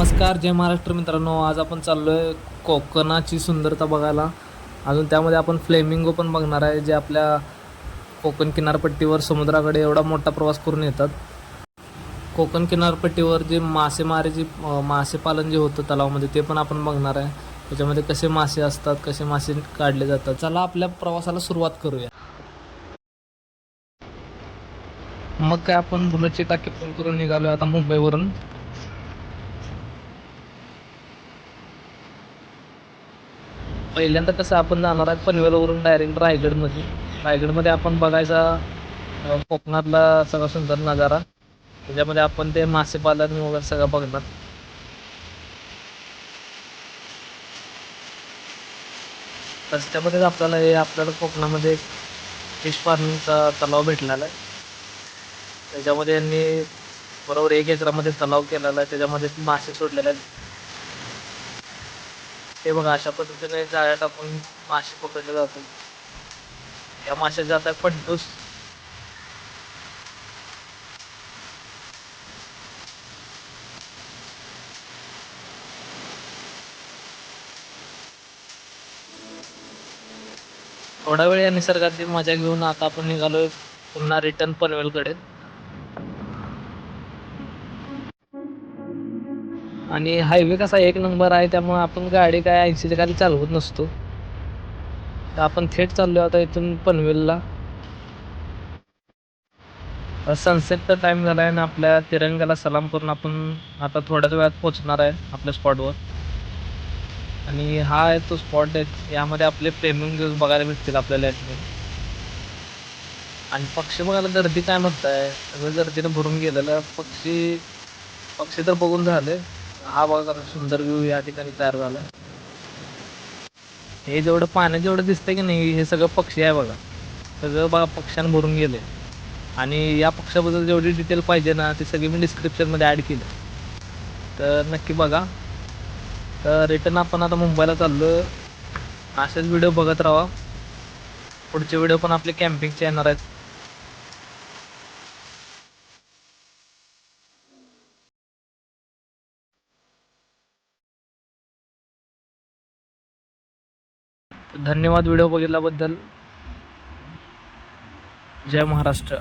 नमस्कार जय महाराष्ट्र मित्रांनो. आज आपण चाललो आहे कोकणाची सुंदरता बघायला. अजून त्यामध्ये आपण फ्लेमिंगो पण बघणार आहे जे आपल्या कोकण किनारपट्टीवर समुद्राकडे एवढा मोठा प्रवास करून येतात. कोकण किनारपट्टीवर जे मासेमारीची जे मासेपालन जे होतं तलावामध्ये ते पण आपण बघणार आहे. त्याच्यामध्ये कसे मासे असतात कसे मासे काढले जातात. चला आपल्या प्रवासाला सुरुवात करूया. मग काय आपण बुलेटची टाकी फोन करून निघालो आता मुंबईवरून. पहिल्यांदा कसं आपण जाणार आहे पनवेलवरून डायरेक्ट रायगडमध्ये. रायगडमध्ये आपण बघायचा कोकणातला सगळा सुंदर नजारा. त्याच्यामध्ये आपण ते मासेपालन वगैरे सगळं बघणार. रस्त्यामध्येच आपल्याला हे आपल्याला कोकणामध्ये फिश फार्मिंगचा तलाव भेटलेला आहे. त्याच्यामध्ये यांनी बरोबर एक एकरामध्ये तलाव केलेला आहे. त्याच्यामध्ये मासे सोडलेले आहेत. हे बघा अशा पद्धतीने जाळ्या टाकून मासे पकडले जातात. या मासे जातात फंटूस थोडा वेळ या निसर्गाची मजा घेऊन आता आपण निघालोय पुन्हा रिटर्न पनवेलकडे आणि हायवे कसा एक नंबर आहे त्यामुळं आपण गाडी काय ऐंशीच्या खाली चालवत नसतो. तर आपण थेट चाललो आता इथून पनवेलला. सनसेटचा टाईम झाला आहे आणि आपल्या तिरंग्याला सलाम करून आपण आता थोड्याच वेळात पोहोचणार आहे आपल्या स्पॉटवर आणि हा आहे तो स्पॉट आहे यामध्ये आपले प्रेमिंग दिवस बघायला भेटतील आपल्याला याच्यामध्ये आणि पक्षी बघायला गर्दी काय म्हणताय? सगळं गर्दीनं भरून गेलेलं पक्षी पक्षी तर बघून झाले. हा बघा कसा सुंदर व्ह्यू या ठिकाणी तयार झाला हे जेवढं पाण्यात जेवढं दिसतंय की नाही हे सगळं पक्षी आहे बघा. सगळं बघा पक्ष्यानं भरून गेले आणि या पक्षाबद्दल जेवढी डिटेल पाहिजे ना ती सगळी मी डिस्क्रिप्शनमध्ये ॲड केली. तर नक्की बघा. तर रिटर्न आपण आता मुंबईला चाललो असेच व्हिडिओ बघत राहा. पुढचे व्हिडिओ पण आपले कॅम्पिंगचे येणार आहेत. धन्यवाद व्हिडिओ बघितल्याबद्दल. जय महाराष्ट्र.